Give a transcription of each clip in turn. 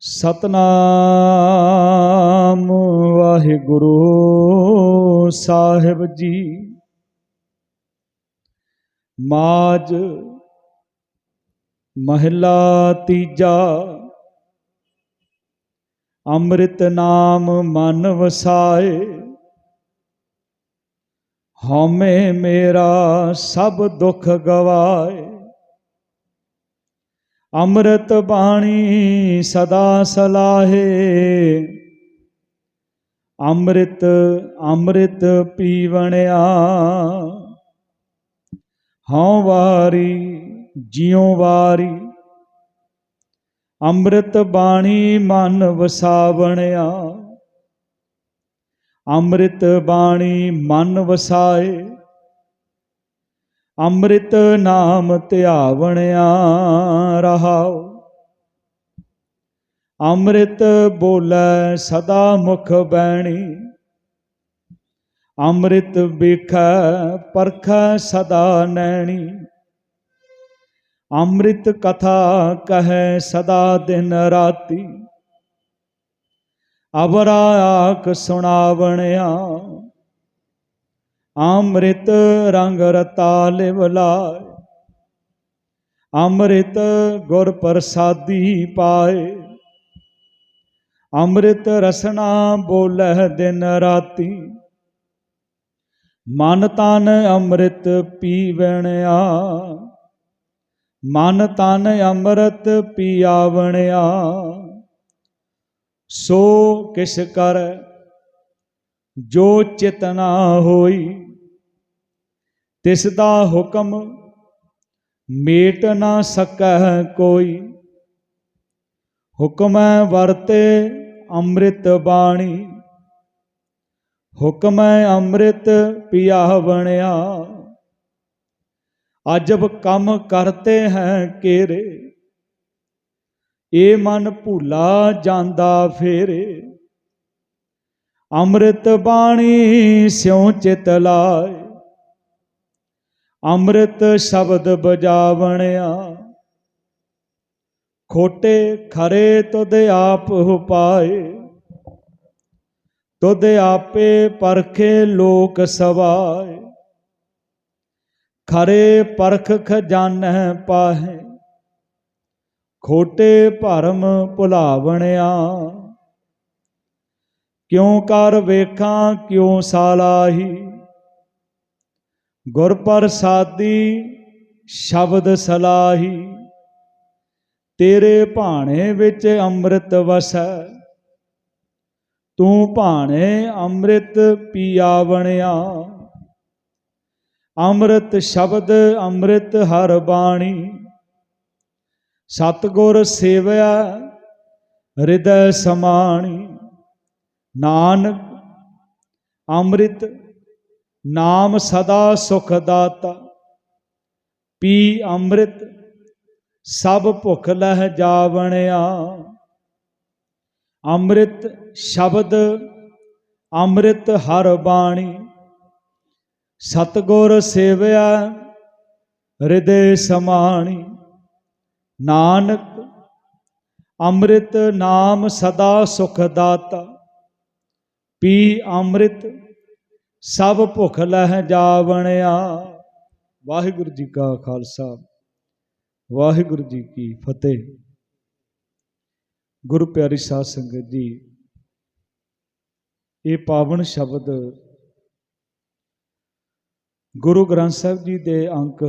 ਸਤਨਾਮ ਵਾਹਿਗੁਰੂ ਸਾਹਿਬ ਜੀ। ਮਾਜ ਮਹਿਲਾ ਤੀਜਾ। ਅੰਮ੍ਰਿਤ ਨਾਮ ਮਨ ਵਸਾਏ। ਹਉਮੈ ਮੇਰਾ ਸਭ ਦੁੱਖ ਗਵਾਏ। ਅੰਮ੍ਰਿਤ ਬਾਣੀ ਸਦਾ ਸਲਾਹੇ। ਅੰਮ੍ਰਿਤ ਅੰਮ੍ਰਿਤ ਪੀਵਣਿਆ। ਹਉ ਵਾਰੀ, ਜਿਉ ਵਾਰੀ। ਅੰਮ੍ਰਿਤ ਬਾਣੀ ਮਨ ਵਸਾਵਣਿਆ। ਅੰਮ੍ਰਿਤ ਬਾਣੀ ਮਨ ਵਸਾਏ। ਅੰਮ੍ਰਿਤ ਨਾਮ ਧਿਆਵਣਿਆ ਰਹਾਉ। ਅੰਮ੍ਰਿਤ ਬੋਲੇ ਸਦਾ ਮੁਖ ਬੈਣੀ। ਅੰਮ੍ਰਿਤ ਵੇਖੈ ਪਰਖੈ ਸਦਾ ਨੈਣੀ। ਅੰਮ੍ਰਿਤ ਕਥਾ ਕਹੈ ਸਦਾ ਦਿਨ ਰਾਤੀ। ਅਵਰਾ ਆਖ ਸੁਣਾਵਣਿਆ। ਅੰਮ੍ਰਿਤ ਰੰਗ ਰਤਾ ਲਿਵ ਅੰਮ੍ਰਿਤ ਗੁਰ ਪ੍ਰਸਾਦੀ ਪਾਏ। ਅੰਮ੍ਰਿਤ ਰਸਨਾ ਬੋਲਹਿ ਦਿਨ ਰਾਤੀ, ਮਨ ਤਨ ਅੰਮ੍ਰਿਤ ਪੀਵਣਿਆ ਮਨ ਤਨ ਅੰਮ੍ਰਿਤ ਪੀਆਵਣਿਆ ਸੋ ਕਿਸ ਕਰ, ਜੋ ਚਿਤਨਾ ਹੋਈ ਤਿਸ ਦਾ ਹੁਕਮ ਮੇਟ ਨਾ ਸਕੈ ਕੋਈ। ਹੁਕਮੈ ਵਰਤੇ ਅੰਮ੍ਰਿਤ ਬਾਣੀ। ਹੁਕਮੈ ਅੰਮ੍ਰਿਤ ਪਿਆ ਬਣਿਆ। ਅਜਬ ਕੰਮ ਕਰਤੇ ਹੈ ਕੇਰੇ। ਇਹ ਮਨ ਭੁਲਾ ਜਾਂਦਾ ਫੇਰੇ। ਅੰਮ੍ਰਿਤ ਬਾਣੀ ਸਿਉ ਚਿਤ ਲਾਏ। ਅੰਮ੍ਰਿਤ ਸ਼ਬਦ ਬਜਾਵਣਿਆ। ਖੋਟੇ ਖਰੇ ਤੁਧ ਆਪ ਉਪਾਏ ਤੁਧ ਆਪੇ ਪਰਖੇ ਲੋਕ ਸਵਾਏ। ਖਰੇ ਪਰਖ ਖਜ਼ਾਨਹਿ ਪਾਹੇ। ਖੋਟੇ ਭਰਮ ਭੁਲਾਵਣਿਆ। ਕਿਉ ਕਰ ਵੇਖਾਂ ਕਿਉ ਸਾਲਾਹੀ। ਗੁਰ ਪ੍ਰਸਾਦੀ ਸ਼ਬਦ ਸਲਾਹੀ, ਤੇਰੇ ਭਾਣੇ ਵਿੱਚ ਅੰਮ੍ਰਿਤ ਵਸੈ। ਤੂੰ ਭਾਣੇ ਅੰਮ੍ਰਿਤ ਪੀਆ ਬਣਿਆ ਅੰਮ੍ਰਿਤ ਸ਼ਬਦ ਅੰਮ੍ਰਿਤ ਹਰ ਬਾਣੀ। ਸਤਗੁਰ ਸੇਵਿਆ ਹਿਰਦੈ ਸਮਾਣੀ। ਨਾਨਕ ਅੰਮ੍ਰਿਤ ਨਾਮ ਸਦਾ ਸੁਖ ਦਾਤਾ, ਪੀ ਅੰਮ੍ਰਿਤ ਸਭ ਭੁਖ ਲਹਿ ਜਾਵਣਿਆ। ਅੰਮ੍ਰਿਤ ਸ਼ਬਦ, ਅੰਮ੍ਰਿਤ ਹਰ ਬਾਣੀ, ਸਤਗੁਰ ਸੇਵਿਆ ਹਿਰਦੇ ਸਮਾਣੀ। ਨਾਨਕ, ਅੰਮ੍ਰਿਤ ਨਾਮ ਸਦਾ ਸੁਖ ਦਾਤਾ, ਪੀ ਅੰਮ੍ਰਿਤ ਸਭ ਭੁੱਖ ਲਹਿ ਜਾਵਣਿਆ। ਵਾਹਿਗੁਰੂ ਜੀ ਕਾ ਖਾਲਸਾ, ਵਾਹਿਗੁਰੂ ਜੀ ਕੀ ਫਤਿਹ। ਗੁਰੂ ਪਿਆਰੀ ਸਾਧ ਸੰਗਤ ਜੀ, ਇਹ ਪਾਵਨ ਸ਼ਬਦ ਗੁਰੂ ਗ੍ਰੰਥ ਸਾਹਿਬ ਜੀ ਦੇ ਅੰਕ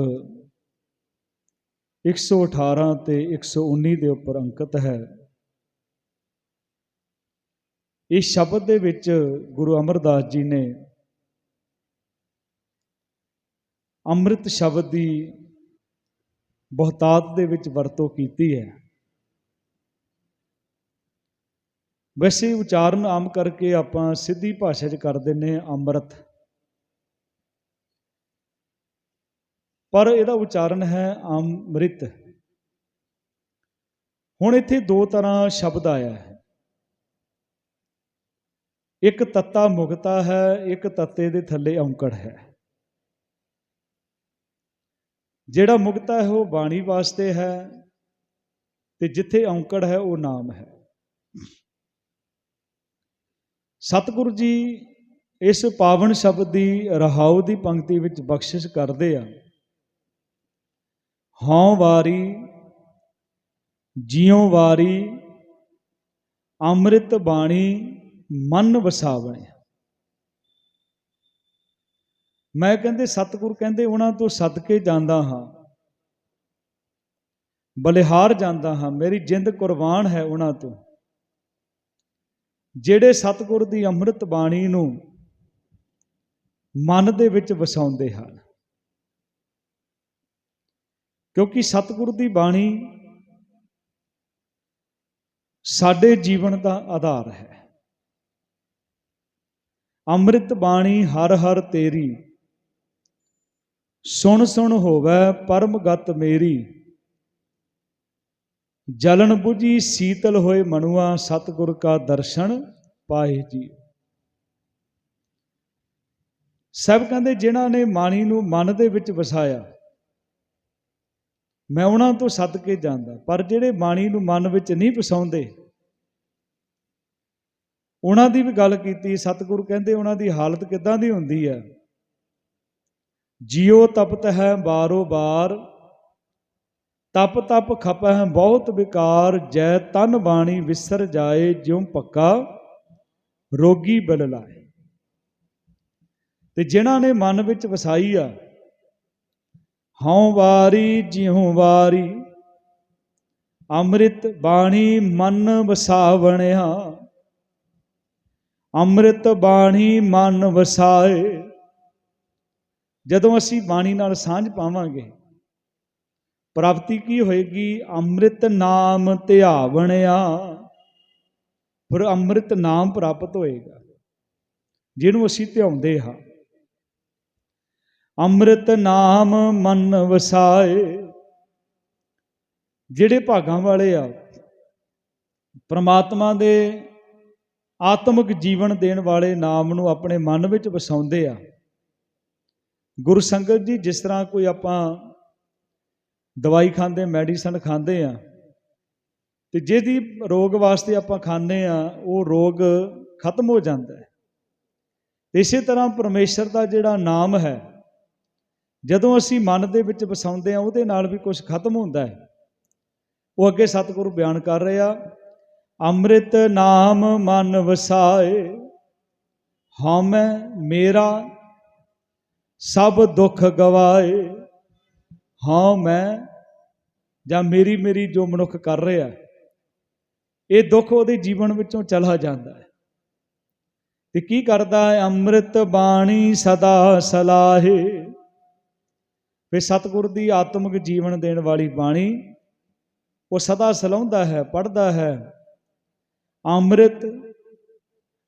118 ਤੇ 119 ਦੇ ਉੱਪਰ ਅੰਕਿਤ ਹੈ। ਇਸ ਸ਼ਬਦ ਦੇ ਵਿੱਚ ਗੁਰੂ ਅਮਰਦਾਸ ਜੀ ਨੇ ਅੰਮ੍ਰਿਤ ਸ਼ਬਦ ਦੀ ਬਹੁਤਾਤ ਦੇ ਵਿੱਚ ਵਰਤੋਂ ਕੀਤੀ ਹੈ। ਵੈਸੇ ਉਚਾਰਨ ਆਮ ਕਰਕੇ ਆਪਾਂ ਸਿੱਧੀ ਭਾਸ਼ਾ 'ਚ ਕਰ ਦਿੰਨੇ ਹਾਂ, ਅੰਮ੍ਰਿਤ। ਪਰ ਇਹਦਾ ਉਚਾਰਨ ਹੈ ਅੰਮ੍ਰਿਤ। ਹੁਣ ਇੱਥੇ ਦੋ ਤਰ੍ਹਾਂ ਸ਼ਬਦ ਆਇਆ ਹੈ। ਇੱਕ ਤੱਤਾ ਮੁਕਤਾ ਹੈ, ਇੱਕ ਤੱਤੇ ਦੇ ਥੱਲੇ ਔਂਕੜ ਹੈ। ਜਿਹੜਾ ਮੁਕਤਾ ਹੈ ਉਹ ਬਾਣੀ ਵਾਸਤੇ ਹੈ ਤੇ ਜਿੱਥੇ ਔਂਕੜ ਹੈ ਉਹ ਨਾਮ ਹੈ। ਸਤਿਗੁਰੂ ਜੀ ਇਸ ਪਾਵਨ ਸ਼ਬਦ ਦੀ, ਰਹਾਉ ਦੀ ਪੰਕਤੀ ਵਿੱਚ ਬਖਸ਼ਿਸ਼ ਕਰਦੇ ਆ। ਹਉ ਵਾਰੀ, ਜਿਉ ਵਾਰੀ, ਅੰਮ੍ਰਿਤ ਬਾਣੀ, ਮਨ ਵਸਾਵਣੇ। ਮੈਂ ਕਹਿੰਦੇ, ਸਤਿਗੁਰ ਕਹਿੰਦੇ, ਉਹਨਾਂ ਤੋਂ ਸਦਕੇ ਜਾਂਦਾ ਹਾਂ। ਬਲਿਹਾਰ ਜਾਂਦਾ ਹਾਂ। ਮੇਰੀ ਜਿੰਦ ਕੁਰਬਾਨ ਹੈ ਉਹਨਾਂ ਤੋਂ। ਜਿਹੜੇ ਸਤਿਗੁਰ ਦੀ ਅੰਮ੍ਰਿਤ ਬਾਣੀ ਨੂੰ ਮਨ ਦੇ ਵਿੱਚ ਵਸਾਉਂਦੇ ਹਨ। ਕਿਉਂਕਿ ਸਤਿਗੁਰ ਦੀ ਬਾਣੀ ਸਾਡੇ ਜੀਵਨ ਦਾ ਆਧਾਰ ਹੈ। ਅੰਮ੍ਰਿਤ ਬਾਣੀ ਹਰ ਹਰ ਤੇਰੀ ਸੁਣ ਸੁਣ ਹੋਵੇ ਪਰਮਗਤ ਮੇਰੀ। ਜਲਨ 부ਜੀ ਸੀਤਲ ਹੋਏ ਮਨੁਆ ਸਤਿਗੁਰ ਕਾ ਦਰਸ਼ਨ ਪਾਏ ਜੀ। ਸਭ ਕਹਿੰਦੇ, ਜਿਨ੍ਹਾਂ ਨੇ ਮਾਣੀ ਨੂੰ ਮਨ ਦੇ ਵਿੱਚ ਵਸਾਇਆ, ਮੈਂ ਉਹਨਾਂ ਤੋਂ ਸਦਕੇ ਜਾਂਦਾ। ਪਰ ਜਿਹੜੇ ਬਾਣੀ ਨੂੰ ਮਨ ਵਿੱਚ ਨਹੀਂ ਵਸਾਉਂਦੇ, ਉਹਨਾਂ ਦੀ ਵੀ ਗੱਲ ਕੀਤੀ। ਸਤਿਗੁਰੂ ਕਹਿੰਦੇ, ਉਹਨਾਂ ਦੀ ਹਾਲਤ ਕਿੱਦਾਂ ਦੀ ਹੁੰਦੀ ਹੈ? ਜਿਉ ਤਪਤ ਹੈ ਬਾਰੋ ਬਾਰ, ਤਪ ਤਪ ਖਪਹਿ ਬਹੁਤ ਵਿਕਾਰ, ਜੈ ਤਨ ਬਾਣੀ ਵਿਸਰ ਜਾਏ ਜਿਉ ਪੱਕਾ ਰੋਗੀ ਬਲ ਲਾਏ ਤੇ ਜਿਨ੍ਹਾਂ ਨੇ ਮਨ ਵਿੱਚ ਵਸਾਈ ਆ, ਹਉ ਵਾਰੀ ਜਿਉ ਵਾਰੀ, ਅੰਮ੍ਰਿਤ ਬਾਣੀ ਮਨ ਵਸਾਵਣਿਆ, ਅੰਮ੍ਰਿਤ ਬਾਣੀ ਮਨ ਵਸਾਏ। ਜਦੋਂ ਅਸੀਂ ਬਾਣੀ ਨਾਲ ਸਾਂਝ ਪਾਵਾਂਗੇ, ਪ੍ਰਾਪਤੀ ਕੀ ਹੋਏਗੀ? ਅੰਮ੍ਰਿਤ ਨਾਮ ਧਿਆਵਣਿਆ। ਫਿਰ ਅੰਮ੍ਰਿਤ ਨਾਮ ਪ੍ਰਾਪਤ ਹੋਏਗਾ, ਜਿਹਨੂੰ ਅਸੀਂ ਧਿਆਉਂਦੇ ਹਾਂ। ਅੰਮ੍ਰਿਤ ਨਾਮ ਮਨ ਵਸਾਏ। ਜਿਹੜੇ ਭਾਗਾਂ ਵਾਲੇ ਆ, ਪ੍ਰਮਾਤਮਾ ਦੇ ਆਤਮਿਕ ਜੀਵਨ ਦੇਣ ਵਾਲੇ ਨਾਮ ਨੂੰ ਆਪਣੇ ਮਨ ਵਿੱਚ ਵਸਾਉਂਦੇ ਆ ਗੁਰੂ ਸੰਗਤ ਜੀ, ਜਿਸ ਤਰ੍ਹਾਂ ਕੋਈ ਆਪਾਂ ਦਵਾਈ ਖਾਂਦੇ, ਮੈਡੀਸਨ ਖਾਂਦੇ ਆ, ਤੇ ਜਿਹਦੀ ਰੋਗ ਵਾਸਤੇ ਆਪਾਂ ਖਾਂਦੇ ਆ, ਉਹ ਰੋਗ ਖਤਮ ਹੋ ਜਾਂਦਾ ਹੈ। ਇਸੇ ਤਰ੍ਹਾਂ ਪਰਮੇਸ਼ਰ ਦਾ ਜਿਹੜਾ ਨਾਮ ਹੈ, ਜਦੋਂ ਅਸੀਂ ਮਨ ਦੇ ਵਿੱਚ ਵਸਾਉਂਦੇ ਆ, ਉਹਦੇ ਨਾਲ ਵੀ ਕੁਝ ਖਤਮ ਹੁੰਦਾ ਹੈ। ਉਹ ਅੱਗੇ ਸਤਿਗੁਰੂ ਬਿਆਨ ਕਰ ਰਿਹਾ, ਅੰਮ੍ਰਿਤ ਨਾਮ ਮਨ ਵਸਾਏ, ਹਉਮੈ ਮੇਰਾ ਸਭ ਦੁੱਖ ਗਵਾਏ। ਹਾਂ, ਮੈਂ ਜਾਂ ਮੇਰੀ ਮੇਰੀ ਜੋ ਮਨੁੱਖ ਕਰ ਰਿਹਾ, ਇਹ ਦੁੱਖ ਉਹਦੇ ਜੀਵਨ ਵਿੱਚੋਂ ਚਲਾ ਜਾਂਦਾ ਹੈ। ਤੇ ਕੀ ਕਰਦਾ ਹੈ? ਅੰਮ੍ਰਿਤ ਬਾਣੀ ਸਦਾ ਸਲਾਹੇ। ਫਿਰ ਸਤਿਗੁਰ ਦੀ ਆਤਮਿਕ ਜੀਵਨ ਦੇਣ ਵਾਲੀ ਬਾਣੀ, ਉਹ ਸਦਾ ਸਲਾਉਂਦਾ ਹੈ ਪੜਦਾ ਹੈ। ਅੰਮ੍ਰਿਤ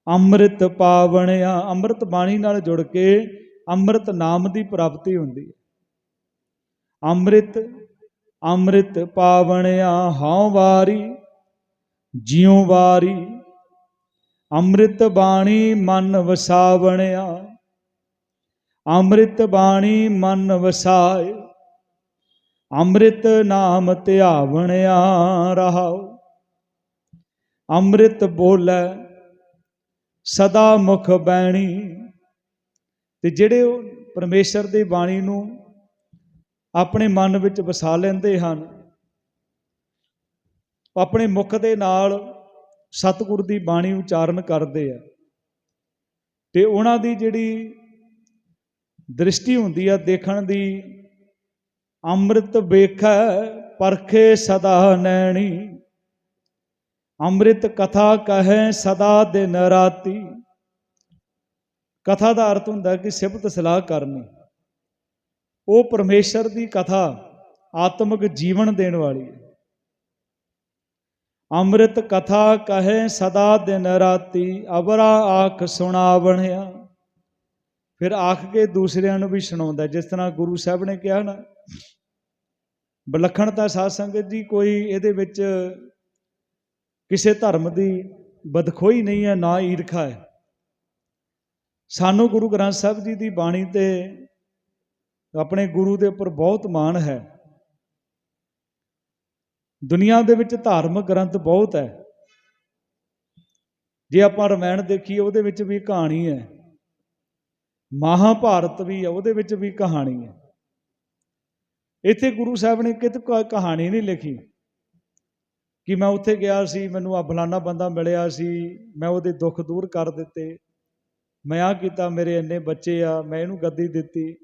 ਅੰਮ੍ਰਿਤ ਪਾਵਣਿਆ, ਅੰਮ੍ਰਿਤ ਬਾਣੀ ਨਾਲ ਜੁੜ ਕੇ ਅੰਮ੍ਰਿਤ ਨਾਮ ਦੀ ਪ੍ਰਾਪਤੀ ਹੁੰਦੀ ਹੈ। ਅੰਮ੍ਰਿਤ ਅੰਮ੍ਰਿਤ ਪਾਵਣਿਆ ਹਉ ਵਾਰੀ, ਜਿਉ ਵਾਰੀ। ਅੰਮ੍ਰਿਤ ਬਾਣੀ ਮਨ ਵਸਾਵਣਿਆ, ਅੰਮ੍ਰਿਤ ਬਾਣੀ ਮਨ ਵਸਾਏ। ਅੰਮ੍ਰਿਤ ਨਾਮ ਧਿਆਵਣਿਆ ਰਹਾਉ। ਅੰਮ੍ਰਿਤ ਬੋਲੇ, ਸਦਾ ਮੁਖ ਬੈਣੀ। ਤੇ ਜਿਹੜੇ ਉਹ ਪਰਮੇਸ਼ਰ ਦੀ ਬਾਣੀ ਨੂੰ ਆਪਣੇ ਮਨ ਵਿੱਚ ਵਸਾ ਲੈਂਦੇ ਹਨ, ਆਪਣੇ ਮੁਖ ਦੇ ਨਾਲ ਸਤਿਗੁਰ ਦੀ ਬਾਣੀ ਉਚਾਰਨ ਕਰਦੇ ਆ। ਤੇ ਉਹਨਾਂ ਦੀ ਜਿਹੜੀ ਦ੍ਰਿਸ਼ਟੀ ਹੁੰਦੀ ਆ ਦੇਖਣ ਦੀ, ਅੰਮ੍ਰਿਤ ਵੇਖੈ ਪਰਖੇ ਸਦਾ ਨੈਣੀ, ਅੰਮ੍ਰਿਤ ਕਥਾ ਕਹੈ ਸਦਾ ਦਿਨ ਰਾਤੀ। ਕਥਾ ਦਾ ਅਰਥ ਹੁੰਦਾ ਕਿ ਸਿਫਤ ਸਲਾਹ ਕਰਨੀ। ਉਹ ਪਰਮੇਸ਼ਰ ਦੀ ਕਥਾ, ਆਤਮਿਕ ਜੀਵਨ ਦੇਣ ਵਾਲੀ ਹੈ। ਅੰਮ੍ਰਿਤ ਕਥਾ ਕਹੇ, ਸਦਾ ਦਿਨ ਰਾਤੀ ਅਬਰਾ ਆਖ ਸੁਣਾਵਣਿਆ। ਫਿਰ ਆਖ ਕੇ ਦੂਸਰਿਆਂ ਨੂੰ ਵੀ ਸੁਣਾਉਂਦਾ, ਜਿਸ ਤਰ੍ਹਾਂ ਗੁਰੂ ਸਾਹਿਬ ਨੇ ਕਿਹਾ ਨਾ ਬਲਖਣਤਾ ਸਾਧ ਸੰਗਤ ਜੀ, ਕੋਈ ਇਹਦੇ ਵਿੱਚ ਕਿਸੇ ਧਰਮ ਦੀ ਬਦਖੋਈ ਨਹੀਂ ਹੈ, ਨਾ ਈਰਖਾ ਹੈ। ਸਾਨੂੰ ਗੁਰੂ ਗ੍ਰੰਥ ਸਾਹਿਬ ਜੀ ਦੀ ਬਾਣੀ ਤੇ ਆਪਣੇ ਗੁਰੂ ਦੇ ਉੱਪਰ ਬਹੁਤ ਮਾਣ ਹੈ। ਦੁਨੀਆ ਦੇ ਵਿੱਚ ਧਾਰਮਿਕ ਗ੍ਰੰਥ ਬਹੁਤ ਹੈ। ਜੇ ਆਪਾਂ ਰਮਾਇਣ ਦੇਖੀਏ, ਉਹਦੇ ਵਿੱਚ ਵੀ ਕਹਾਣੀ ਹੈ। ਮਹਾਭਾਰਤ ਵੀ ਹੈ, ਉਹਦੇ ਵਿੱਚ ਵੀ ਕਹਾਣੀ ਹੈ। ਇੱਥੇ ਗੁਰੂ ਸਾਹਿਬ ਨੇ ਕਿਤੇ ਕ- ਕਹਾਣੀ ਨਹੀਂ ਲਿਖੀ ਕਿ ਮੈਂ ਉੱਥੇ ਗਿਆ ਸੀ, ਮੈਨੂੰ ਆ ਫਲਾਨਾ ਬੰਦਾ ਮਿਲਿਆ ਸੀ, ਮੈਂ ਉਹਦੇ ਦੁੱਖ ਦੂਰ ਕਰ ਦਿੱਤੇ। ਮੈਂ ਆ ਕੀਤਾ, ਮੇਰੇ ਇੰਨੇ ਬੱਚੇ ਆ, ਮੈਂ ਇਹਨੂੰ ਗੱਦੀ ਦਿੱਤੀ।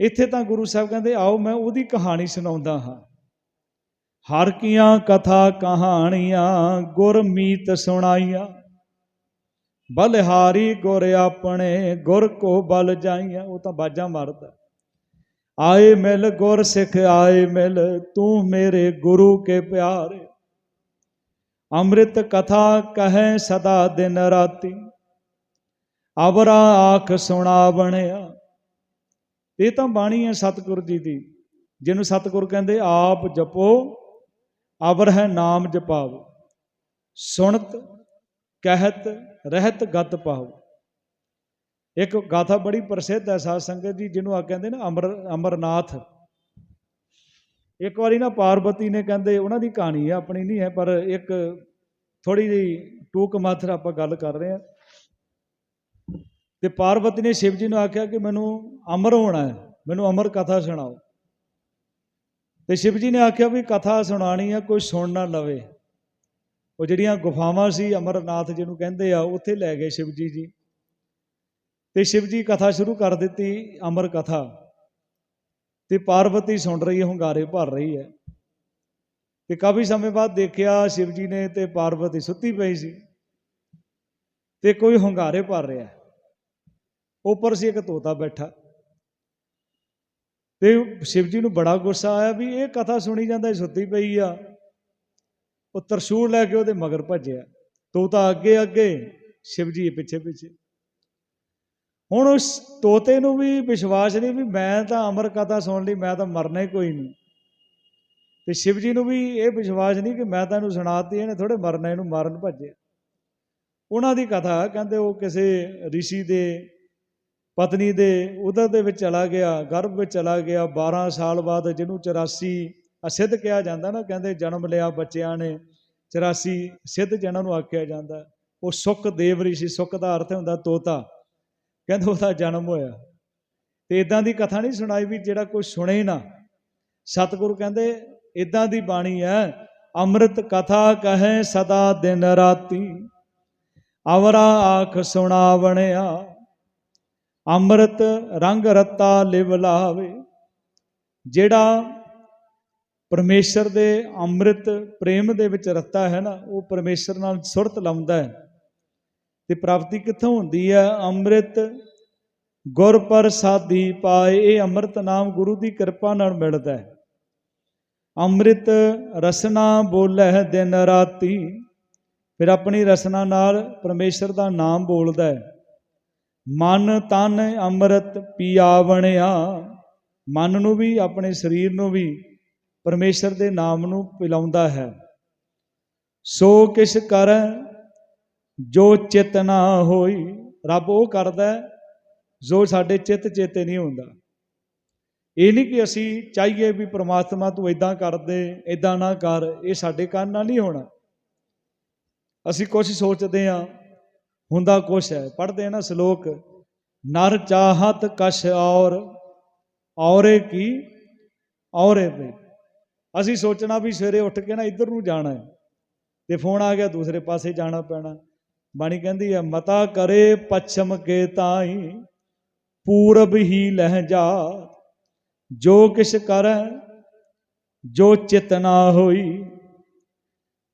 ਇੱਥੇ ਤਾਂ ਗੁਰੂ ਸਾਹਿਬ ਕਹਿੰਦੇ, ਆਓ, ਮੈਂ ਉਹਦੀ ਕਹਾਣੀ ਸੁਣਾਉਂਦਾ ਹਾਂ। ਹਰ ਕੀਆਂ ਕਥਾ ਕਹਾਣੀਆਂ, ਗੁਰਮੀਤ ਸੁਣਾਈਆਂ। ਬਲਹਾਰੀ ਗੁਰ ਆਪਣੇ, ਗੁਰ ਕੋ ਬਲ ਜਾਈਆਂ। ਉਹ ਤਾਂ ਬਾਜਾਂ ਮਾਰਦਾ। ਆਏ ਮਿਲ ਗੁਰ ਸਿੱਖ, ਆਏ ਮਿਲ ਤੂੰ ਮੇਰੇ ਗੁਰੂ ਕੇ ਪਿਆਰੇ। ਅੰਮ੍ਰਿਤ ਕਥਾ ਕਹੈ ਸਦਾ ਦਿਨ ਰਾਤੀ। ਅਵਰਾ ਆਖ ਸੁਣਾ ਬਣਿਆ ਇਹ ਤਾਂ ਬਾਣੀ ਹੈ ਸਤਿਗੁਰ ਜੀ ਦੀ, ਜਿਹਨੂੰ ਸਤਿਗੁਰ ਕਹਿੰਦੇ ਆਪ ਜਪੋ, ਅਵਰ ਹੈ ਨਾਮ ਜਪਾਵੋ ਸੁਣਤ, ਕਹਿਤ, ਰਹਿਤ, ਗਤ ਪਾਓ। ਇੱਕ ਗਾਥਾ ਬੜੀ ਪ੍ਰਸਿੱਧ ਹੈ ਸਾਧ ਸੰਗਤ ਜੀ, ਜਿਹਨੂੰ ਆ ਕਹਿੰਦੇ ਨਾ ਅਮਰ, ਅਮਰਨਾਥ। ਇੱਕ ਵਾਰੀ ਨਾ ਪਾਰਵਤੀ ਨੇ ਕਹਿੰਦੇ, ਉਹਨਾਂ ਦੀ ਕਹਾਣੀ ਹੈ, ਆਪਣੀ ਨਹੀਂ ਹੈ, ਪਰ ਇੱਕ ਥੋੜੀ ਜਿਹੀ ਟੂਕ ਮਾਤਰ ਆਪਾਂ ਗੱਲ ਕਰ ਰਹੇ ਹਾਂ। ਤੇ ਪਾਰਵਤੀ ਨੇ ਸ਼ਿਵ ਜੀ ਨੂੰ ਆਖਿਆ ਕਿ ਮੈਨੂੰ ਅਮਰ ਹੋਣਾ ਹੈ, ਮੈਨੂੰ ਅਮਰ ਕਥਾ ਸੁਣਾਓ। ਤੇ ਸ਼ਿਵ ਜੀ ਨੇ ਆਖਿਆ ਵੀ ਕਥਾ ਸੁਣਾਣੀ ਹੈ ਕੋਈ ਸੁਣ ਨਾ ਲਵੇ। ਉਹ ਜਿਹੜੀਆਂ ਗੁਫਾਵਾਂ ਸੀ, ਅਮਰਨਾਥ ਜਿਹਨੂੰ ਕਹਿੰਦੇ ਆ, ਉੱਥੇ ਲੈ ਗਏ ਸ਼ਿਵ ਜੀ। ਜੀ ਤੇ ਸ਼ਿਵ ਜੀ ਕਥਾ ਸ਼ੁਰੂ ਕਰ ਦਿੱਤੀ, ਅਮਰ ਕਥਾ। ਤੇ ਪਾਰਵਤੀ ਸੁਣ ਰਹੀ ਹੈ, ਹੁੰਗਾਰੇ ਭਰ ਰਹੀ ਹੈ। ਤੇ ਕਾਫੀ ਸਮੇਂ ਬਾਅਦ ਦੇਖਿਆ ਸ਼ਿਵ ਜੀ ਨੇ ਤੇ ਪਾਰਵਤੀ ਸੁੱਤੀ ਪਈ ਸੀ। ਤੇ ਕੋਈ ਹੁੰਗਾਰੇ ਭਰ ਰਿਹਾ ਉੱਪਰ ਸੀ ਇੱਕ ਤੋਤਾ ਬੈਠਾ। ਤੇ ਸ਼ਿਵ ਜੀ ਨੂੰ ਬੜਾ ਗੁੱਸਾ ਆਇਆ ਵੀ ਇਹ ਕਥਾ ਸੁਣੀ ਜਾਂਦਾ ਸੁੱਤੀ ਪਈ ਆ। ਉਹ ਤਰਸ਼ੂਲ ਲੈ ਕੇ ਉਹਦੇ ਮਗਰ ਭੱਜਿਆ। ਤੋਤਾ ਅੱਗੇ ਅੱਗੇ, ਸ਼ਿਵ ਜੀ ਪਿੱਛੇ ਪਿੱਛੇ। ਹੁਣ ਉਸ ਤੋਤੇ ਨੂੰ ਵੀ ਵਿਸ਼ਵਾਸ ਨਹੀਂ ਵੀ ਮੈਂ ਤਾਂ ਅਮਰ ਕਥਾ ਸੁਣ ਲਈ, ਮੈਂ ਤਾਂ ਮਰਨਾ ਹੀ ਕੋਈ ਨਹੀਂ। ਤੇ ਸ਼ਿਵ ਜੀ ਨੂੰ ਵੀ ਇਹ ਵਿਸ਼ਵਾਸ ਨਹੀਂ ਕਿ ਮੈਂ ਤਾਂ ਇਹਨੂੰ ਸੁਣਾਤੀ, ਇਹਨੇ ਥੋੜੇ ਮਰਨਾ, ਇਹਨੂੰ ਮਾਰਨ ਭੱਜਿਆ। ਉਹਨਾਂ ਦੀ ਕਥਾ ਕਹਿੰਦੇ ਉਹ ਕਿਸੇ ઋષਿ ਦੇ ਪਤਨੀ ਦੇ ਉਧਰ ਦੇ ਵਿੱਚ ਚਲਾ ਗਿਆ, ਗਰਭ ਵਿੱਚ ਚਲਾ ਗਿਆ 12 ਸਾਲ ਬਾਅਦ ਜਿਹਨੂੰ 84 ਅਸਿੱਧ ਕਿਹਾ ਜਾਂਦਾ ਨਾ, ਕਹਿੰਦੇ ਜਨਮ ਲਿਆ ਬੱਚਿਆਂ ਨੇ 84 ਸਿੱਧ ਜਿਹਨਾਂ ਨੂੰ ਆਖਿਆ ਜਾਂਦਾ। ਉਹ ਸੁਖ ਦੇਵ ਰਿਸ਼ੀ ਸੁਖ ਦਾ ਅਰਥ ਹੁੰਦਾ ਤੋਤਾ, ਕਹਿੰਦੇ ਉਹਦਾ ਜਨਮ ਹੋਇਆ। ਤੇ ਇਦਾਂ ਦੀ ਕਥਾ ਨਹੀਂ ਸੁਣਾਈ ਵੀ ਜਿਹੜਾ ਕੋਈ ਸੁਣੇ ਹੀ ਨਾ। ਸਤਿਗੁਰੂ ਕਹਿੰਦੇ ਇਦਾਂ ਦੀ ਬਾਣੀ ਹੈ, ਅੰਮ੍ਰਿਤ ਕਥਾ ਕਹੇ ਸਦਾ ਦਿਨ ਰਾਤੀ, ਅਵਰਾ ਆਖ ਸੁਣਾਵਣਿਆ ਅੰਮ੍ਰਿਤ ਰੰਗ ਰਤਾ ਲਿਵ ਲਾਵੇ ਜਿਹੜਾ ਪਰਮੇਸ਼ਰ ਦੇ ਅੰਮ੍ਰਿਤ ਪ੍ਰੇਮ ਦੇ ਵਿੱਚ ਰਤਾ ਹੈ ਨਾ, ਉਹ ਪਰਮੇਸ਼ਰ ਨਾਲ ਸੁਰਤ ਲਾਉਂਦਾ ਹੈ। ਤੇ ਪ੍ਰਾਪਤੀ ਕਿੱਥੋਂ ਹੁੰਦੀ ਹੈ? ਅੰਮ੍ਰਿਤ ਗੁਰ ਪ੍ਰਸਾਦੀ ਪਾਏ, ਇਹ ਅੰਮ੍ਰਿਤ ਨਾਮ ਗੁਰੂ ਦੀ ਕਿਰਪਾ ਨਾਲ ਮਿਲਦਾ ਹੈ। ਅੰਮ੍ਰਿਤ ਰਸਨਾ ਬੋਲੇ ਦਿਨ ਰਾਤੀ, ਫਿਰ ਆਪਣੀ ਰਸਨਾ ਨਾਲ ਪਰਮੇਸ਼ਰ ਦਾ ਨਾਮ ਬੋਲਦਾ ਹੈ। ਮਨ ਤਨ ਅੰਮ੍ਰਿਤ ਪੀਆਵਣਿਆ। ਮਨ ਨੂੰ ਵੀ, ਆਪਣੇ ਸਰੀਰ ਨੂੰ ਵੀ ਪਰਮੇਸ਼ਰ ਦੇ ਨਾਮ ਨੂੰ ਪਿਲਾਉਂਦਾ ਹੈ। ਸੋ ਕਿਸ ਕਰ, ਜੋ ਚਿਤ ਨਾ ਹੋਈ। ਰੱਬ ਉਹ ਕਰਦਾ ਜੋ ਸਾਡੇ ਚਿੱਤ ਚੇਤੇ ਨਹੀਂ ਹੁੰਦਾ। ਇਹ ਨਹੀਂ ਕਿ ਅਸੀਂ ਚਾਹੀਏ ਵੀ ਪ੍ਰਮਾਤਮਾ ਤੂੰ ਇਦਾਂ ਕਰ ਦੇ ਇਦਾਂ ਨਾ ਕਰ, ਇਹ ਸਾਡੇ ਕੰਨ ਨਾਲ ਨਹੀਂ ਹੋਣਾ। ਅਸੀਂ ਕੁਝ ਸੋਚਦੇ ਆ ਹੁੰਦਾ ਕੁਛ ਹੈ। ਪੜ੍ਹਦੇ ਨਾ ਸ਼ਲੋਕ, ਨਰ ਚਾਹਤ ਕਸ਼ ਔਰ, ਔਰੇ ਕੀ? ਔਰੇ ਪੇ। ਅਸੀਂ ਸੋਚਣਾ ਵੀ ਸਵੇਰੇ ਉੱਠ ਕੇ ਨਾ ਇੱਧਰ ਨੂੰ ਜਾਣਾ ਹੈ ਤੇ ਫੋਨ ਆ ਗਿਆ, ਦੂਸਰੇ ਪਾਸੇ ਜਾਣਾ ਪੈਣਾ। ਬਾਣੀ ਕਹਿੰਦੀ ਹੈ, ਮਤਾ ਕਰੇ ਪੱਛਮ ਕੇ ਤਾਈ, ਪੂਰਬ ਹੀ ਲਹਿ ਜਾ ਜੋ ਕਿਛ ਕਰੈ, ਜੋ ਚਿਤ ਨਾ ਹੋਈ,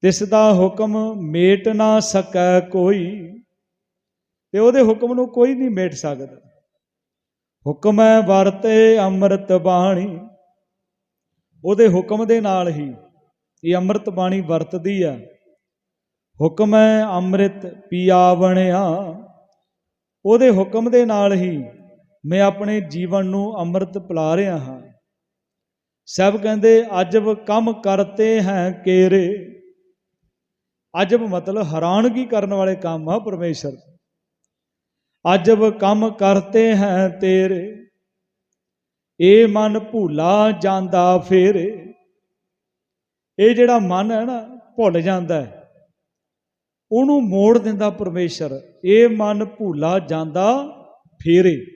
ਤਿਸ ਦਾ ਹੁਕਮ ਮੇਟ ਨਾ ਸਕੈ ਕੋਈ। ਤੇ ਉਹਦੇ ਹੁਕਮ ਨੂੰ ਕੋਈ ਨਹੀਂ ਮੇਟ ਸਕਦਾ। ਹੁਕਮ ਹੈ, ਵਰਤੇ ਅੰਮ੍ਰਿਤ ਬਾਣੀ। ਉਹਦੇ ਹੁਕਮ ਦੇ ਨਾਲ ਹੀ ਇਹ ਅੰਮ੍ਰਿਤ ਬਾਣੀ ਵਰਤਦੀ ਆ। ਹੁਕਮ ਹੈ, ਅੰਮ੍ਰਿਤ ਪੀਆਵਣਿਆ। ਉਹਦੇ ਹੁਕਮ ਦੇ ਨਾਲ ਹੀ ਮੈਂ ਆਪਣੇ ਜੀਵਨ ਨੂੰ ਅੰਮ੍ਰਿਤ ਪਿਲਾ ਰਿਹਾ ਹਾਂ। ਸਭ ਕਹਿੰਦੇ, ਅਜਬ ਕੰਮ ਕਰਤੇ ਹੈ ਕੇਰੇ। ਅਜਬ ਮਤਲਬ ਹੈਰਾਨਗੀ ਕਰਨ ਵਾਲੇ ਕੰਮ ਆ ਪਰਮੇਸ਼ਰ। ਅਜਬ ਕੰਮ ਕਰਤੇ ਹੈ ਤੇਰੇ। ਇਹ ਮਨ ਭੁਲਾ ਜਾਂਦਾ ਫੇਰੇ। ਇਹ ਜਿਹੜਾ ਮਨ ਹੈ ਨਾ, ਭੁੱਲ ਜਾਂਦਾ ਹੈ। ਉਹਨੂੰ ਮੋੜ ਦਿੰਦਾ ਪਰਮੇਸ਼ਰ। ਇਹ ਮਨ ਭੁਲਾ ਜਾਂਦਾ ਫੇਰੇ।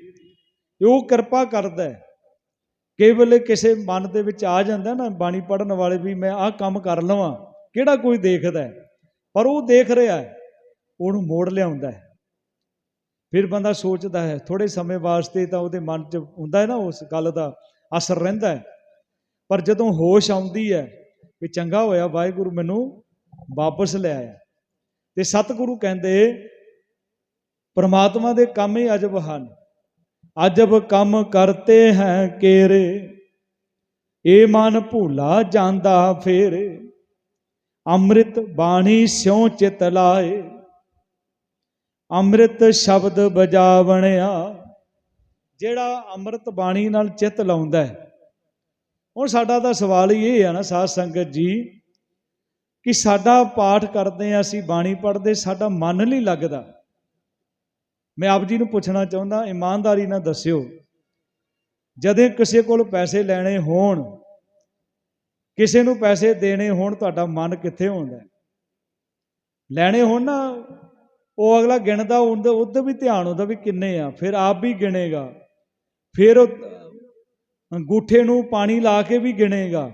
ਉਹ ਕਿਰਪਾ ਕਰਦਾ ਹੈ। ਕਈ ਵੇਲੇ ਕਿਸੇ ਮਨ ਦੇ ਵਿੱਚ ਆ ਜਾਂਦਾ ਨਾ, ਬਾਣੀ ਪੜਨ ਵਾਲੇ ਵੀ ਮੈਂ ਆਹ ਕੰਮ ਕਰ ਲਵਾਂ। ਕਿਹੜਾ ਕੋਈ ਦੇਖਦਾ ਪਰ ਉਹ ਦੇਖ ਰਿਹਾ ਉਹਨੂੰ ਮੋੜ ਲਿਆਉਂਦਾ ਹੈ। ਫਿਰ ਬੰਦਾ ਸੋਚਦਾ ਹੈ ਥੋੜੇ ਸਮੇਂ ਵਾਸਤੇ ਤਾਂ ਉਹਦੇ ਮਨ 'ਚ ਹੁੰਦਾ ਹੈ ਨਾ ਉਸ ਗੱਲ ਦਾ ਅਸਰ ਰਹਿੰਦਾ ਹੈ। ਪਰ ਜਦੋਂ ਹੋਸ਼ ਆਉਂਦੀ ਹੈ ਵੀ ਚੰਗਾ ਹੋਇਆ, ਵਾਹਿਗੁਰੂ ਮੈਨੂੰ ਵਾਪਸ ਲੈ ਆਇਆ। ਤੇ ਸਤਿਗੁਰੂ ਕਹਿੰਦੇ, ਪਰਮਾਤਮਾ ਦੇ ਕੰਮ ਹੀ ਅਜਬ ਹਨ। ਅਜਬ ਕੰਮ ਕਰਤੇ ਹੈ ਕੇਰੇ ਇਹ ਮਨ ਭੂਲਾ ਜਾਂਦਾ ਫੇਰੇ। ਅੰਮ੍ਰਿਤ ਬਾਣੀ ਸਿਉ ਚਿਤ ਲਾਏ। ਅੰਮ੍ਰਿਤ ਸ਼ਬਦ ਬਜਾਵਣਿਆ ਜਿਹੜਾ ਅੰਮ੍ਰਿਤ ਬਾਣੀ ਨਾਲ ਚਿੱਤ ਲਾਉਂਦਾ ਹੈ। ਹੁਣ ਸਾਡਾ ਤਾਂ ਸਵਾਲ ਹੀ ਇਹ ਆ ਨਾ ਸਾਧ ਸੰਗਤ ਜੀ, ਕਿ ਸਾਡਾ ਪਾਠ ਕਰਦੇ ਆ, ਅਸੀਂ ਬਾਣੀ ਪੜ੍ਹਦੇ, ਸਾਡਾ ਮਨ ਨਹੀਂ ਲੱਗਦਾ। ਮੈਂ ਆਪ ਜੀ ਨੂੰ ਪੁੱਛਣਾ ਚਾਹੁੰਦਾ, ਇਮਾਨਦਾਰੀ ਨਾਲ ਦੱਸਿਓ, ਜਦੋਂ ਕਿਸੇ ਕੋਲ ਪੈਸੇ ਲੈਣੇ ਹੋਣ, ਕਿਸੇ ਨੂੰ ਪੈਸੇ ਦੇਣੇ ਹੋਣ, ਤੁਹਾਡਾ ਮਨ ਕਿੱਥੇ ਹੁੰਦਾ ਹੈ? ਲੈਣੇ ਹੋਣ ਨਾ ਉਹ ਅਗਲਾ ਗਿਣਦਾ ਉਹਦੇ ਉਹਦੇ ਵੀ ਧਿਆਨ ਉਹਦਾ ਵੀ ਕਿੰਨੇ ਆ, ਫਿਰ ਆਪ ਵੀ ਗਿਣੇਗਾ। ਫਿਰ ਉਹ ਅੰਗੂਠੇ ਨੂੰ ਪਾਣੀ ਲਾ ਕੇ ਵੀ ਗਿਣੇਗਾ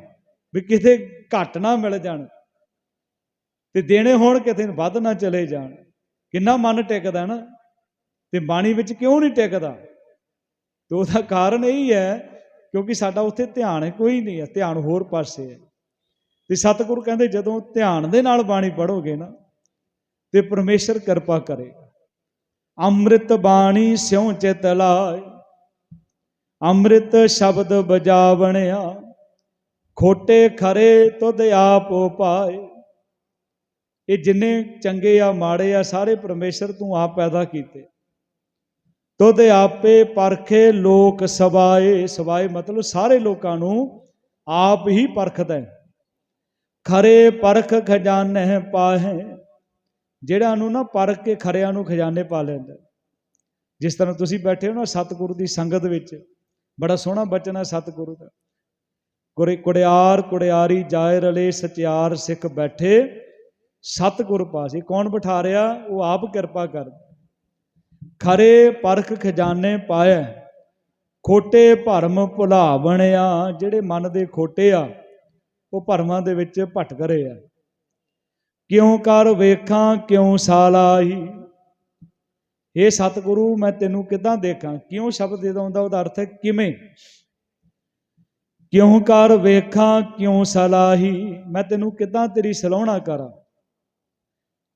ਵੀ ਕਿਤੇ ਘੱਟ ਨਾ ਮਿਲ ਜਾਣ ਤੇ ਦੇਣੇ ਹੋਣ ਕਿਤੇ ਵੱਧ ਨਾ ਚਲੇ ਜਾਣ। ਕਿੰਨਾ ਮਨ ਟਿਕਦਾ ਨਾ, ਤੇ ਬਾਣੀ ਵਿੱਚ ਕਿਉਂ ਨਹੀਂ ਟਿਕਦਾ? ਤੇ ਉਹਦਾ ਕਾਰਨ ਇਹੀ ਹੈ, ਕਿਉਂਕਿ ਸਾਡਾ ਉੱਥੇ ਧਿਆਨ ਕੋਈ ਨਹੀਂ ਹੈ, ਧਿਆਨ ਹੋਰ ਪਾਸੇ ਹੈ। ਤੇ ਸਤਿਗੁਰੂ ਕਹਿੰਦੇ ਜਦੋਂ ਧਿਆਨ ਦੇ ਨਾਲ ਬਾਣੀ ਪੜੋਗੇ ਨਾ ਤੇ ਪਰਮੇਸ਼ਰ ਕਿਰਪਾ ਕਰੇ। ਅੰਮ੍ਰਿਤ ਬਾਣੀ ਸਿਉ ਚਿਤ ਲਾਏ। ਅੰਮ੍ਰਿਤ ਸ਼ਬਦ ਬਜਾਵਣਿਆ ਖੋਟੇ ਖਰੇ ਤੁਧ ਆਪ ਉਪਾਏ। ਇਹ ਜਿੰਨੇ ਚੰਗੇ ਆ, ਮਾੜੇ ਆ, ਸਾਰੇ ਪਰਮੇਸ਼ਰ ਤੂੰ ਆਪ ਪੈਦਾ ਕੀਤੇ। ਤੁਧ ਆਪੇ ਪਰਖੇ ਲੋਕ ਸਵਾਏ। ਸਵਾਏ ਮਤਲਬ ਸਾਰੇ ਲੋਕਾਂ ਨੂੰ ਆਪ ਹੀ ਪਰਖਦਾ ਖਰੇ ਪਰਖ ਖਜ਼ਾਨੇ ਪਾਹੇ। ਜਿਹੜਾ ਨੂੰ ਨਾ ਪਰਖ ਕੇ ਖਰਿਆਂ ਨੂੰ ਖਜ਼ਾਨੇ ਪਾ ਲੈਂਦਾ ਜਿਸ ਤਰ੍ਹਾਂ ਤੁਸੀਂ ਬੈਠੇ ਹੋ ਨਾ ਸਤਿਗੁਰੂ ਦੀ ਸੰਗਤ ਵਿੱਚ, ਬੜਾ ਸੋਹਣਾ ਬਚਨ ਹੈ ਸਤਿਗੁਰੂ ਦਾ। ਕੁੜੇ ਕੁੜਿਆਰ ਕੁੜਿਆਰੀ ਜਾਏ ਰਲੇ ਸਚਿਆਰ ਸਿੱਖ ਬੈਠੇ, ਸਤਿਗੁਰ ਪਾਸੇ ਕੌਣ ਬਿਠਾ ਰਿਹਾ? ਉਹ ਆਪ ਕਿਰਪਾ ਕਰ ਖਰੇ ਪਰਖ ਖਜ਼ਾਨੇ ਪਾਇਆ ਖੋਟੇ ਭਰਮ ਭੁਲਾ ਬਣਿਆ ਜਿਹੜੇ ਮਨ ਦੇ ਖੋਟੇ ਆ, ਉਹ ਭਰਮਾਂ ਦੇ ਵਿੱਚ ਭਟਕ ਰਹੇ ਆ। ਕਿਉਂ ਕਰ ਵੇਖਾਂ, ਕਿਉਂ ਸਾਲਾਹੀ ਇਹ ਸਤਿਗੁਰੂ, ਮੈਂ ਤੈਨੂੰ ਕਿਦਾਂ ਦੇਖਾਂ? ਕਿਉਂ ਸ਼ਬਦ ਇਹਦਾ ਹੁੰਦਾ ਉਹਦਾ ਅਰਥ ਹੈ ਕਿਵੇਂ? ਕਿਉਂ ਕਰ ਵੇਖਾਂ, ਕਿਉਂ ਸਲਾਹੀ ਮੈਂ ਤੈਨੂੰ ਕਿਦਾਂ ਤੇਰੀ ਸਲਾਹਣਾ ਕਰਾਂ?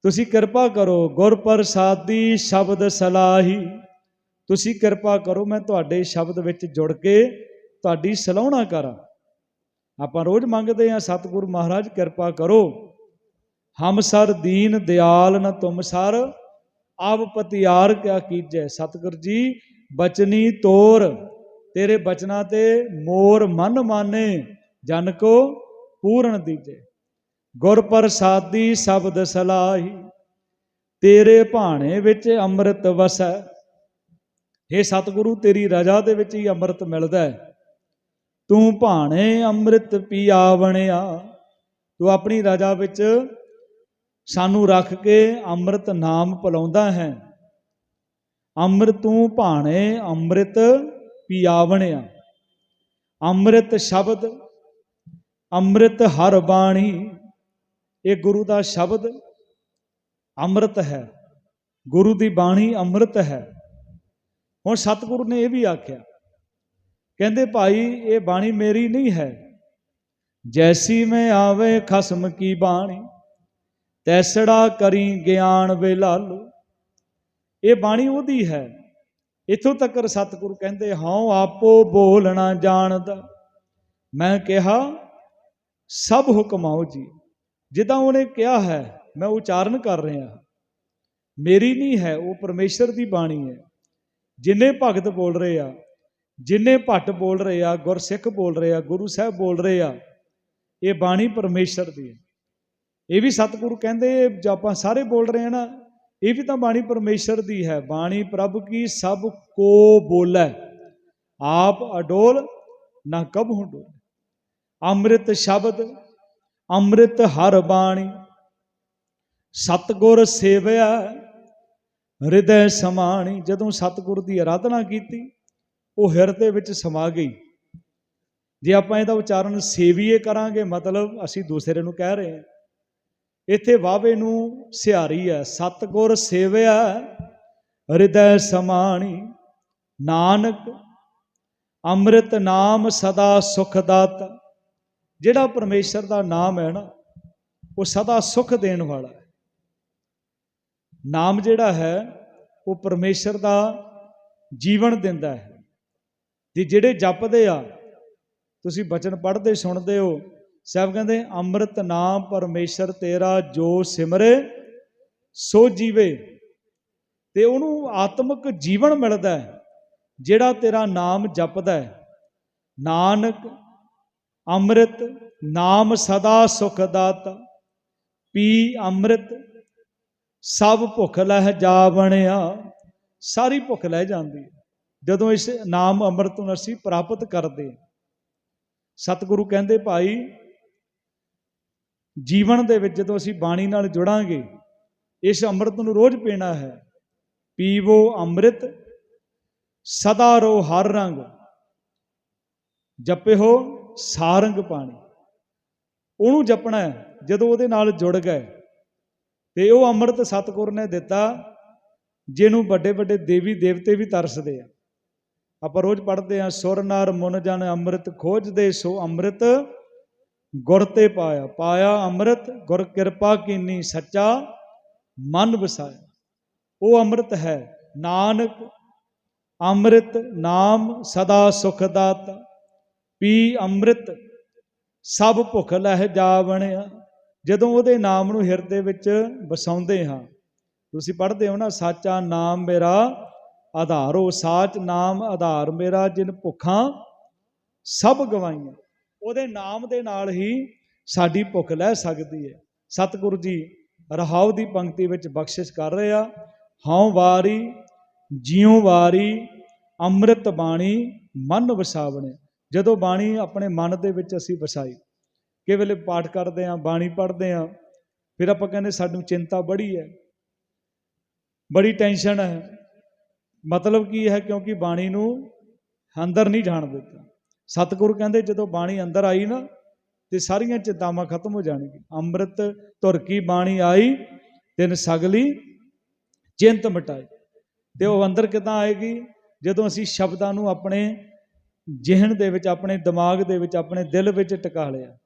ਤੁਸੀਂ ਕਿਰਪਾ ਕਰੋ ਗੁਰ ਪ੍ਰਸਾਦੀ ਸ਼ਬਦ ਸਲਾਹੀ ਤੁਸੀਂ ਕਿਰਪਾ ਕਰੋ, ਮੈਂ ਤੁਹਾਡੇ ਸ਼ਬਦ ਵਿੱਚ ਜੁੜ ਕੇ ਤੁਹਾਡੀ ਸਲਾਹਣਾ ਕਰਾਂ। ਆਪਾਂ ਰੋਜ਼ ਮੰਗਦੇ ਹਾਂ, ਸਤਿਗੁਰੂ ਮਹਾਰਾਜ ਕਿਰਪਾ ਕਰੋ। ਹਮ ਸਰ ਦੀਨ ਦਿਆਲ ਨ ਤੁਮ ਸਰ ਆਪ ਪਤਿਆਰ ਕਿਆ ਕੀਜੈ? ਸਤਿਗੁਰ ਜੀ, ਬਚਨੀ ਤੋਰ, ਤੇਰੇ ਬਚਨਾਂ ਤੇ ਮੋਰ ਮਨ ਮਾਨੇ, ਜਨ ਕੋ ਪੂਰਨ ਦੀਜੇ। ਗੁਰ ਪ੍ਰਸਾਦੀ ਸ਼ਬਦ ਸਲਾਹੀ, ਤੇਰੇ ਭਾਣੇ ਵਿੱਚ ਅੰਮ੍ਰਿਤ ਵਸੈ। हे ਸਤਿਗੁਰੂ, ਤੇਰੀ ਰਜਾ ਦੇ ਵਿੱਚ ਹੀ ਅੰਮ੍ਰਿਤ ਮਿਲਦਾ। ਹੈ ਤੂੰ ਭਾਣੇ ਅੰਮ੍ਰਿਤ ਪੀਆਵਣਿਆ, ਤੂੰ ਆਪਣੀ ਰਜਾ ਵਿੱਚ ਸਾਨੂੰ ਰੱਖ ਕੇ ਅੰਮ੍ਰਿਤ ਨਾਮ ਪਲਾਉਂਦਾ ਹੈ। ਅੰਮ੍ਰਿਤੂ ਭਾਣੇ ਅੰਮ੍ਰਿਤ ਪਿਆਵਣਿਆ। ਅੰਮ੍ਰਿਤ ਸ਼ਬਦ, ਅੰਮ੍ਰਿਤ ਹਰ ਬਾਣੀ, ਇਹ ਗੁਰੂ ਦਾ ਸ਼ਬਦ ਅੰਮ੍ਰਿਤ ਹੈ। ਗੁਰੂ ਦੀ ਬਾਣੀ ਅੰਮ੍ਰਿਤ ਹੈ। ਹੁਣ ਸਤਿਗੁਰੂ ਨੇ ਇਹ ਵੀ ਆਖਿਆ, ਕਹਿੰਦੇ ਭਾਈ ਇਹ ਬਾਣੀ ਮੇਰੀ ਨਹੀਂ ਹੈ। ਜੈਸੀ ਮੈਂ ਆਵੇ ਖਸਮ ਕੀ ਬਾਣੀ। ਤੈਸੜਾ ਕਰੀ ਗਿਆਨ ਵੇ ਲਾਲੋ ਇਹ ਬਾਣੀ ਉਹਦੀ ਹੈ। ਇਥੋਂ ਤੱਕ ਸਤਿਗੁਰੂ ਕਹਿੰਦੇ, ਹਉ ਆਪੋ ਬੋਲਣਾ ਜਾਣਦਾ। ਮੈਂ ਕਿਹਾ, ਸਭ ਹੁਕਮ ਜੀ। ਜਿੱਦਾਂ ਉਹਨੇ ਕਿਹਾ ਹੈ, ਮੈਂ ਉਚਾਰਨ ਕਰ ਰਿਹਾ ਮੇਰੀ ਨਹੀਂ ਹੈ, ਉਹ ਪਰਮੇਸ਼ਰ ਦੀ ਬਾਣੀ ਹੈ। ਜਿੰਨੇ ਭਗਤ ਬੋਲ ਰਹੇ ਆ, ਜਿੰਨੇ ਭੱਟ ਬੋਲ ਰਹੇ ਆ, ਗੁਰਸਿੱਖ ਬੋਲ ਰਹੇ ਆ, ਗੁਰੂ ਸਾਹਿਬ ਬੋਲ ਰਹੇ ਆ, ਇਹ ਬਾਣੀ ਪਰਮੇਸ਼ਰ ਦੀ ਹੈ। ਇਹ ਵੀ ਸਤਿਗੁਰੂ ਕਹਿੰਦੇ, ਜੇ ਆਪਾਂ ਸਾਰੇ ਬੋਲ ਰਹੇ ਹਾਂ ਨਾ, ਇਹ ਵੀ ਤਾਂ ਬਾਣੀ ਪਰਮੇਸ਼ਰ ਦੀ ਹੈ। ਬਾਣੀ ਪ੍ਰਭ ਕੀ ਸਭ ਕੋ ਬੋਲੇ। ਆਪ ਅਡੋਲ, ਨਾ ਕਬ ਹੁੰਡੋਲ ਅੰਮ੍ਰਿਤ ਸ਼ਬਦ, ਅੰਮ੍ਰਿਤ ਹਰ ਬਾਣੀ। ਸਤਗੁਰ ਸੇਵਿਆ, ਹਿਰਦੈ ਸਮਾਣੀ। ਜਦੋਂ ਸਤਗੁਰ ਦੀ ਆਰਾਧਨਾ ਕੀਤੀ, ਉਹ ਹਿਰਦੇ ਵਿੱਚ ਸਮਾ ਗਈ। ਜੇ ਆਪਾਂ ਇਹਦਾ ਉਚਾਰਨ ਸੇਵੀਏ ਕਰਾਂਗੇ, ਮਤਲਬ ਅਸੀਂ ਦੂਸਰੇ ਨੂੰ ਕਹਿ ਰਹੇ ਹਾਂ। ਇੱਥੇ ਵਾਵੇ ਨੂੰ ਸਿਹਾਰੀ ਹੈ, ਸਤਗੁਰ ਸੇਵਿਆ ਹਿਰਦੈ ਸਮਾਣੀ। ਨਾਨਕ ਅੰਮ੍ਰਿਤ ਨਾਮ ਸਦਾ ਸੁਖ ਦਾਤਾ। ਜਿਹੜਾ ਪਰਮੇਸ਼ਰ ਦਾ ਨਾਮ ਹੈ ਨਾ, ਉਹ ਸਦਾ ਸੁਖ ਦੇਣ ਵਾਲਾ ਹੈ। ਨਾਮ ਜਿਹੜਾ ਹੈ, ਉਹ ਪਰਮੇਸ਼ਰ ਦਾ ਜੀਵਨ ਦਿੰਦਾ ਹੈ। ਤੇ ਜਿਹੜੇ ਜਪਦੇ ਆ, ਤੁਸੀਂ ਬਚਨ ਪੜ੍ਹਦੇ, ਸੁਣਦੇ ਹੋ ਸਾਹਿਬ ਕਹਿੰਦੇ, ਅੰਮ੍ਰਿਤ ਨਾਮ ਪਰਮੇਸ਼ਰ ਤੇਰਾ ਜੋ ਸਿਮਰੇ, ਸੋ ਜੀਵੇ। ਤੇ ਉਹਨੂੰ ਆਤਮਿਕ ਜੀਵਨ ਮਿਲਦਾ ਹੈ, ਜਿਹੜਾ ਤੇਰਾ ਨਾਮ ਜਪਦਾ ਹੈ। ਨਾਨਕ, ਅੰਮ੍ਰਿਤ, ਨਾਮ ਸਦਾ ਸੁਖ ਦਾਤਾ। ਪੀ ਅੰਮ੍ਰਿਤ, ਸਭ ਭੁੱਖ ਲਹਿ ਜਾ ਬਣਿਆ ਸਾਰੀ ਭੁੱਖ ਲੈ ਜਾਂਦੀ ਹੈ। ਜਦੋਂ ਇਸ ਨਾਮ ਅੰਮ੍ਰਿਤ ਨੂੰ ਅਸੀਂ ਪ੍ਰਾਪਤ ਕਰਦੇ ਸਤਿਗੁਰੂ ਕਹਿੰਦੇ, ਭਾਈ ਜੀਵਨ ਦੇ ਵਿੱਚ ਜਦੋਂ ਅਸੀਂ ਬਾਣੀ ਨਾਲ ਜੁੜਾਂਗੇ, ਇਸ ਅੰਮ੍ਰਿਤ ਨੂੰ ਰੋਜ਼ ਪੀਣਾ ਹੈ। ਪੀਵੋ ਅੰਮ੍ਰਿਤ, ਸਦਾ ਰੋ ਹਰ ਰੰਗ। ਜਪਿਓ ਸਾਰੰਗ ਪਾਣੀ। ਉਹਨੂੰ ਜਪਣਾ ਹੈ, ਜਦੋਂ ਉਹਦੇ ਨਾਲ ਜੁੜ ਗਏ। ਤੇ ਉਹ ਅੰਮ੍ਰਿਤ ਸਤਿਗੁਰ ਨੇ ਦਿੱਤਾ, ਜਿਹਨੂੰ ਵੱਡੇ ਵੱਡੇ ਦੇਵੀ ਦੇਵਤੇ ਵੀ ਤਰਸਦੇ ਆ। ਆਪਾਂ ਰੋਜ਼ ਪੜ੍ਹਦੇ ਆ ਸੁਰ ਨਰ ਮਨ ਜਨ ਅੰਮ੍ਰਿਤ ਖੋਜਦੇ ਸੋ ਅੰਮ੍ਰਿਤ। ਗੁਰ ਤੇ ਪਾਇਆ। ਪਾਇਆ ਅੰਮ੍ਰਿਤ, ਗੁਰ ਕਿਰਪਾ ਕੀਨੀ ਸੱਚਾ, ਮਨ ਵਸਾਇਆ। ਉਹ ਅੰਮ੍ਰਿਤ ਹੈ। ਨਾਨਕ, ਅੰਮ੍ਰਿਤ ਨਾਮ ਸਦਾ ਸੁਖ ਦਾਤਾ। ਪੀ ਅੰਮ੍ਰਿਤ, ਸਭ ਭੁੱਖ ਲਹਿ ਜਾ ਬਣਿਆ ਜਦੋਂ ਉਹਦੇ ਨਾਮ ਨੂੰ ਹਿਰਦੇ ਵਿੱਚ ਵਸਾਉਂਦੇ ਹਾਂ, ਤੁਸੀਂ ਪੜ੍ਹਦੇ ਹੋ ਨਾ, ਸਾਚਾ ਨਾਮ ਮੇਰਾ ਆਧਾਰੋ ਸਾਚ ਨਾਮ ਆਧਾਰ ਮੇਰਾ, ਜਿਨ ਭੁੱਖਾਂ ਸਭ ਗਵਾਈਆਂ। ਉਹਦੇ ਨਾਮ ਦੇ ਨਾਲ ਹੀ ਸਾਡੀ ਭੁੱਖ ਲੈ ਸਕਦੀ ਹੈ। ਸਤਿਗੁਰੂ ਜੀ ਰਹਾਉ ਦੀ ਪੰਕਤੀ ਵਿੱਚ ਬਖਸ਼ਿਸ਼ ਕਰ ਰਹੇ ਆ। ਹਉ ਵਾਰੀ, ਜਿਉ ਵਾਰੀ, ਅੰਮ੍ਰਿਤ ਬਾਣੀ ਮਨ ਵਸਾਵਣੇ। ਜਦੋਂ ਬਾਣੀ ਆਪਣੇ ਮਨ ਦੇ ਵਿੱਚ ਅਸੀਂ ਵਸਾਈ ਕਿ ਵੇਲੇ ਪਾਠ ਕਰਦੇ ਆ ਬਾਣੀ ਪੜ੍ਹਦੇ ਆ ਫਿਰ ਆਪਾਂ ਕਹਿੰਦੇ ਸਾਨੂੰ ਚਿੰਤਾ ਬੜੀ ਹੈ। ਬੜੀ ਟੈਨਸ਼ਨ ਹੈ। ਮਤਲਬ ਕੀ ਹੈ ਕਿਉਂਕਿ ਬਾਣੀ ਨੂੰ ਅੰਦਰ ਨਹੀਂ ਜਾਣ ਦਿੱਤਾ। ਸਤਿਗੁਰੂ ਕਹਿੰਦੇ ਜਦੋਂ ਬਾਣੀ ਅੰਦਰ ਆਈ ਨਾ, ਤੇ ਸਾਰੀਆਂ ਚਿੰਤਾਵਾਂ ਖਤਮ ਹੋ ਜਾਣਗੀਆਂ। ਅੰਮ੍ਰਿਤ ਧੁਰ ਕੀ ਬਾਣੀ ਆਈ ਤਿਨ ਸਗਲੀ ਚਿੰਤ ਮਿਟਾਈ। ਤੇ ਉਹ ਅੰਦਰ ਕਿਦਾਂ ਆਏਗੀ? ਜਦੋਂ ਅਸੀਂ ਸ਼ਬਦਾਂ ਨੂੰ ਆਪਣੇ ਜਿਹਨ ਦੇ ਵਿੱਚ, ਆਪਣੇ ਦਿਮਾਗ ਦੇ ਵਿੱਚ, ਆਪਣੇ ਦਿਲ ਵਿੱਚ ਟਿਕਾ ਲਿਆ।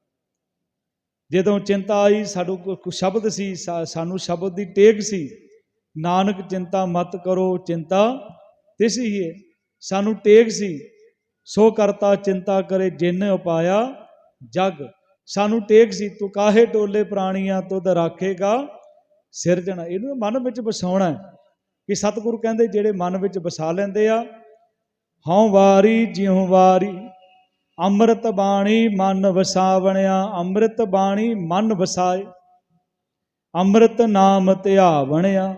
ਜਦੋਂ ਚਿੰਤਾ ਆਈ ਸਾਨੂੰ ਕੋਈ ਸ਼ਬਦ ਸੀ ਸਾਨੂੰ ਸ਼ਬਦ ਦੀ ਟੇਕ ਸੀ, ਨਾਨਕ ਚਿੰਤਾ ਮਤ ਕਰੋ, ਚਿੰਤਾ ਤਿਸ ਹੀ ਹੈ ਸਾਨੂੰ ਟੇਕ ਸੀ। ਸੋ ਕਰਤਾ, ਚਿੰਤਾ ਕਰੇ, ਜਿਨ ਉਪਾਇਆ ਜਗ। ਸਾਨੂੰ ਟੇਕ ਸੀ, ਤੂੰ ਕਾਹੇ ਟੋਲੇ ਪ੍ਰਾਣੀਆਂ ਤੁਧ ਰਾਖੇਗਾ ਸਿਰਜਣਾ ਇਹਨੂੰ ਮਨ ਵਿੱਚ ਵਸਾਉਣਾ ਕਿ ਸਤਿਗੁਰੂ ਕਹਿੰਦੇ, ਜਿਹੜੇ ਮਨ ਵਿੱਚ ਵਸਾ ਲੈਂਦੇ ਆ, ਹਉ ਵਾਰੀ, ਜਿਉ ਵਾਰੀ, ਅੰਮ੍ਰਿਤ ਬਾਣੀ ਮਨ ਵਸਾਵਣਿਆ, ਅੰਮ੍ਰਿਤ ਬਾਣੀ ਮਨ ਵਸਾਏ, ਅੰਮ੍ਰਿਤ ਨਾਮ ਧਿਆਵਣਿਆ।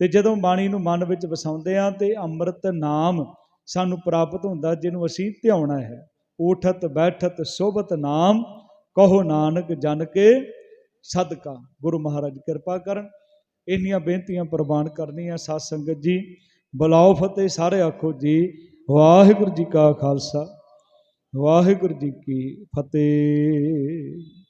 ਤੇ ਜਦੋਂ ਬਾਣੀ ਨੂੰ ਮਨ ਵਿੱਚ ਵਸਾਉਂਦੇ ਆ, ਤੇ ਅੰਮ੍ਰਿਤ ਨਾਮ ਸਾਨੂੰ ਪ੍ਰਾਪਤ ਹੁੰਦਾ ਜਿਹਨੂੰ ਅਸੀਂ ਧਿਆਉਣਾ ਹੈ। ਉਠਤ ਬੈਠਤ, ਸੋਭਤ ਨਾਮ, ਕਹੋ ਨਾਨਕ ਜਨ ਕੇ ਸਦਕਾ। ਗੁਰੂ ਮਹਾਰਾਜ ਕਿਰਪਾ ਕਰਨ। ਇੰਨੀਆਂ ਬੇਨਤੀਆਂ ਪ੍ਰਵਾਨ ਕਰਨੀਆਂ ਸਾਧ ਸੰਗਤ ਜੀ। ਬੁਲਾਓ ਫਤਿਹ, ਸਾਰੇ ਆਖੋ ਜੀ। ਵਾਹਿਗੁਰੂ ਜੀ ਕਾ ਖਾਲਸਾ। ਵਾਹਿਗੁਰੂ ਜੀ ਕੀ ਫਤਿਹ।